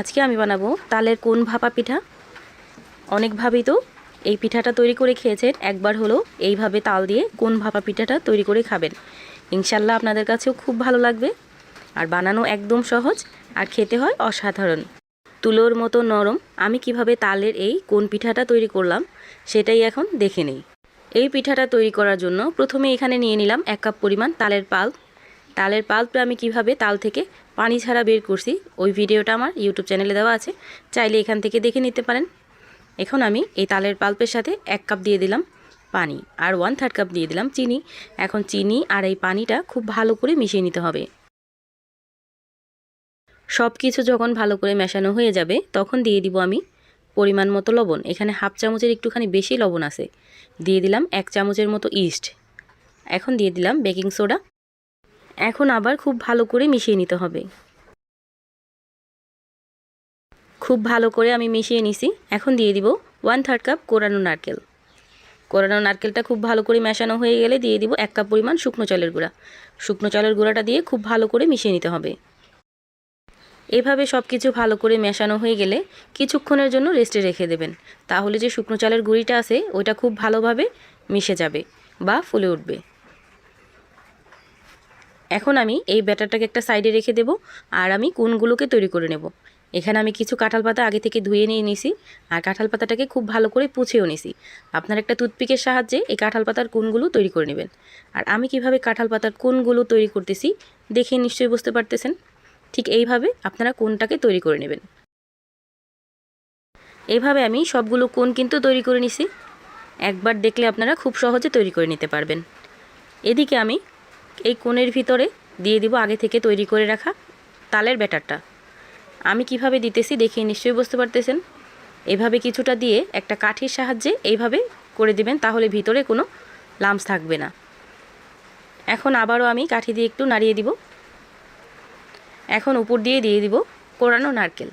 আজকে আমি বানাবো তালের কোন ভাপা পিঠা। অনেকভাবেই তো, এই পিঠাটা তৈরি করে খেয়েছেন, একবার হলো এইভাবে তাল দিয়ে কোন ভাপা পিঠাটা তৈরি করে খাবেন। ইনশাল্লাহ আপনাদের কাছেও খুব ভালো লাগবে, আর বানানো একদম সহজ, আর খেতে হয় অসাধারণ। তুলোর মতো নরম, আমি কীভাবে তালের এই কোন পিঠাটা তৈরি করলাম, সেটাই এখন দেখে নেই। এই পিঠাটা তৈরি করার জন্য প্রথমে এখানে নিয়ে নিলাম এক কাপ পরিমাণ তালের পাল্প তালের পাল্পটা আমি কীভাবে তাল থেকে পানি ছাড়া বের করছি, ওই ভিডিওটা আমার ইউটিউব চ্যানেলে দেওয়া আছে, চাইলে এখান থেকে দেখে নিতে পারেন। এখন আমি এই তালের পাল্পের সাথে এক কাপ দিয়ে দিলাম পানি আর ওয়ান থার্ড কাপ দিয়ে দিলাম চিনি। এখন চিনি আর এই পানিটা খুব ভালো করে মিশিয়ে নিতে হবে। সব কিছু যখন ভালো করে মেশানো হয়ে যাবে, তখন দিয়ে দিব আমি পরিমাণ মতো লবণ। এখানে হাফ চামচের একটুখানি বেশি লবণ আছে। দিয়ে দিলাম এক চামচের মতো ইস্ট এখন দিয়ে দিলাম বেকিং সোডা এখন আবার খুব ভালো করে মিশিয়ে নিতে হবে। খুব ভালো করে আমি মিশিয়ে নিছি। এখন দিয়ে দিব ওয়ান থার্ড কাপ কোরানো নারকেল। কোরানো নারকেলটা খুব ভালো করে মেশানো হয়ে গেলে দিয়ে দিব এক কাপ পরিমাণ শুকনো চালের গুঁড়া। শুকনো চালের গুঁড়াটা দিয়ে খুব ভালো করে মিশিয়ে নিতে হবে। এভাবে সব কিছু ভালো করে মেশানো হয়ে গেলে কিছুক্ষণের জন্য রেস্টে রেখে দেবেন। তাহলে যে শুকনো চালের গুঁড়িটা আছে ওইটা খুব ভালোভাবে মিশে যাবে বা ফুলে উঠবে। এখন আমি এই ব্যাটারটাকে একটা সাইডে রেখে দেব আর আমি কোনগুলোকে তৈরি করে নেব। এখানে আমি কিছু কাঁঠাল পাতা আগে থেকে ধুয়ে নিয়ে নিছি আর কাঁঠাল পাতাটাকে খুব ভালো করে পুছেও নিছি আপনার একটা টুথপিকের সাহায্যে এই কাঁঠাল পাতার কোনগুলো তৈরি করে নেবেন। আর আমি কীভাবে কাঁঠাল পাতার কোনগুলো তৈরি করতেছি দেখে নিশ্চয়ই বুঝতে পারতেছেন। ঠিক এইভাবে আপনারা কোনটাকে তৈরি করে নেবেন। এইভাবে আমি সবগুলো কোন কিন্তু তৈরি করে নিছি। একবার দেখলে আপনারা খুব সহজে তৈরি করে নিতে পারবেন। এদিকে আমি এই কোণের ভিতরে দিয়ে দিব আগে থেকে তৈরি করে রাখা তালের ব্যাটারটা। আমি কীভাবে দিতেছি দেখে নিশ্চয়ই বুঝতে পারতেছেন। এভাবে কিছুটা দিয়ে একটা কাঠির সাহায্যে এইভাবে করে দিবেন, তাহলে ভিতরে কোনো লামস থাকবে না। এখন আবারও আমি কাঠি দিয়ে একটু নাড়িয়ে দিব। এখন উপর দিয়ে দিয়ে দিব কোরানো নারকেল।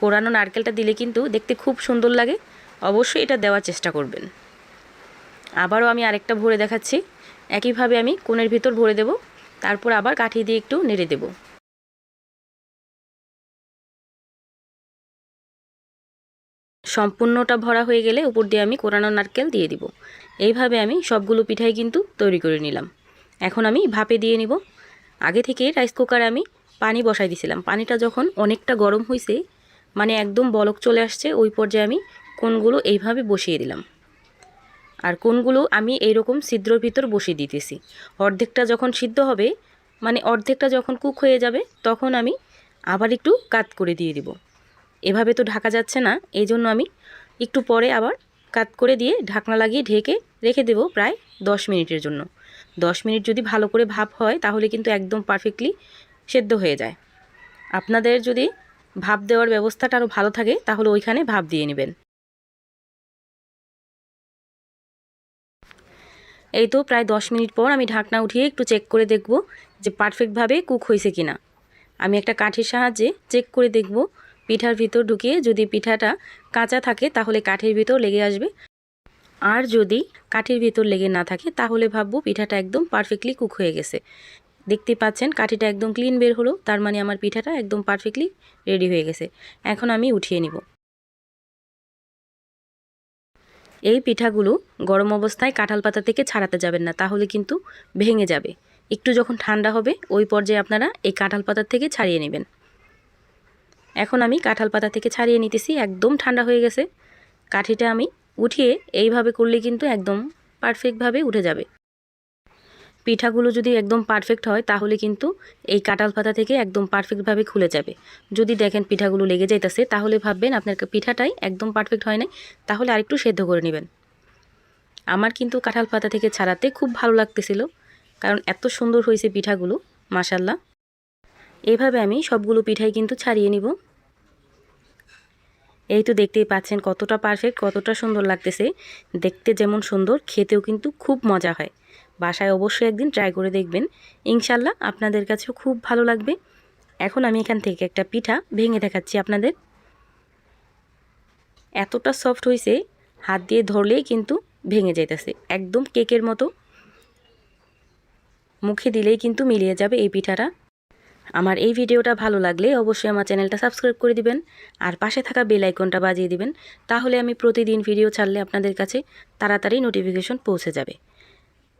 কোরানো নারকেলটা দিলে কিন্তু দেখতে খুব সুন্দর লাগে। অবশ্যই এটা দেওয়ার চেষ্টা করবেন। আবারও আমি আরেকটা ভরে দেখাচ্ছি। একইভাবে আমি কোণের ভিতর ভরে দেব, তারপর আবার কাঠি দিয়ে একটু নেড়ে দেব। সম্পূর্ণটা ভরা হয়ে গেলে উপর দিয়ে আমি কোরানো নারকেল দিয়ে দিব। এইভাবে আমি সবগুলো পিঠাই কিন্তু তৈরি করে নিলাম। এখন আমি ভাপে দিয়ে নিব। আগে থেকে রাইস কুকারে আমি পানি বসাই দিছিলাম। পানিটা যখন অনেকটা গরম হয়েছে মানে একদম বলক চলে আসছে, ওই পর্যায়ে আমি কোনগুলো এইভাবে বসিয়ে দিলাম। আর কোনগুলো আমি এইরকম ছিদ্রর ভিতর বসিয়ে দিতেছি। অর্ধেকটা যখন সিদ্ধ হবে মানে অর্ধেকটা যখন কুক হয়ে যাবে, তখন আমি আবার একটু কাত করে দিয়ে দিব। এভাবে তো ঢাকা যাচ্ছে না এই জন্য আমি একটু পরে আবার কাত করে দিয়ে ঢাকনা লাগিয়ে ঢেকে রেখে দেব প্রায় দশ মিনিটের জন্য। দশ মিনিট যদি ভালো করে ভাপ হয়, তাহলে কিন্তু একদম পারফেক্টলি সেদ্ধ হয়ে যায়। আপনাদের যদি ভাপ দেওয়ার ব্যবস্থাটা আরও ভালো থাকে, তাহলে ওইখানে ভাপ দিয়ে নেবেন। এই তো প্রায় দশ মিনিট পর আমি ঢাকনা উঠিয়ে একটু চেক করে দেখব যে পারফেক্টভাবে কুক হয়েছে কিনা। আমি একটা কাঠের সাহায্যে চেক করে দেখব পিঠার ভিতর ঢুকিয়ে যদি পিঠাটা কাঁচা থাকে তাহলে কাঠের ভিতর লেগে আসবে। আর যদি কাঠের ভিতর লেগে না থাকে তাহলে ভাববো পিঠাটা একদম পারফেক্টলি কুক হয়ে গেছে। দেখতে পাচ্ছেন কাঠিটা একদম ক্লিন বের হলো, তার মানে আমার পিঠাটা একদম পারফেক্টলি রেডি হয়ে গেছে। এখন আমি উঠিয়ে নিব। এই পিঠাগুলো গরম অবস্থায় কাঁঠাল পাতা থেকে ছাড়াতে যাবেন না, তাহলে কিন্তু ভেঙে যাবে। একটু যখন ঠান্ডা হবে, ওই পর্যায়ে আপনারা এই কাঁঠাল পাতার থেকে ছাড়িয়ে নেবেন। এখন আমি কাঁঠাল পাতা থেকে ছাড়িয়ে নিতেছি, একদম ঠান্ডা হয়ে গেছে। কাঠিটা আমি উঠিয়ে এইভাবে করলে কিন্তু একদম পারফেক্টভাবে উঠে যাবে। পিঠাগুলো যদি একদম পারফেক্ট হয়, তাহলে কিন্তু এই কাঁঠাল পাতা থেকে একদম পারফেক্টভাবে খুলে যাবে। যদি দেখেন পিঠাগুলো লেগে যাইতেছে, তাহলে ভাববেন আপনার পিঠাটাই একদম পারফেক্ট হয় নাই, তাহলে আরেকটু সেদ্ধ করে নেবেন। আমার কিন্তু কাঁঠাল পাতা থেকে ছাড়াতে খুব ভালো লাগতেছিল, কারণ এত সুন্দর হয়েছে পিঠাগুলো মাসাল্লাহ এভাবে আমি সবগুলো পিঠাই কিন্তু ছাড়িয়ে নিব। এই তো দেখতেই পাচ্ছেন কতটা পারফেক্ট কতটা সুন্দর লাগতেছে। দেখতে যেমন সুন্দর, খেতেও কিন্তু খুব মজা হয়। বাসায় অবশ্যই একদিন ট্রাই করে দেখবেন। ইনশাল্লাহ আপনাদের কাছেও খুব ভালো লাগবে। এখন আমি এখান থেকে একটা পিঠা ভেঙে দেখাচ্ছি আপনাদের। এতটা সফট হয়েছে হাত দিয়ে ধরলেই কিন্তু ভেঙে যাইতেছে, একদম কেকের মতো। মুখে দিলেই কিন্তু মিলিয়ে যাবে এই পিঠাটা। আমার এই ভিডিওটা ভালো লাগলে অবশ্যই আমার চ্যানেলটা সাবস্ক্রাইব করে দিবেন আর পাশে থাকা বেল আইকনটা বাজিয়ে দিবেন। তাহলে আমি প্রতিদিন ভিডিও ছাড়লে আপনাদের কাছে তাড়াতাড়ি নোটিফিকেশন পৌঁছে যাবে।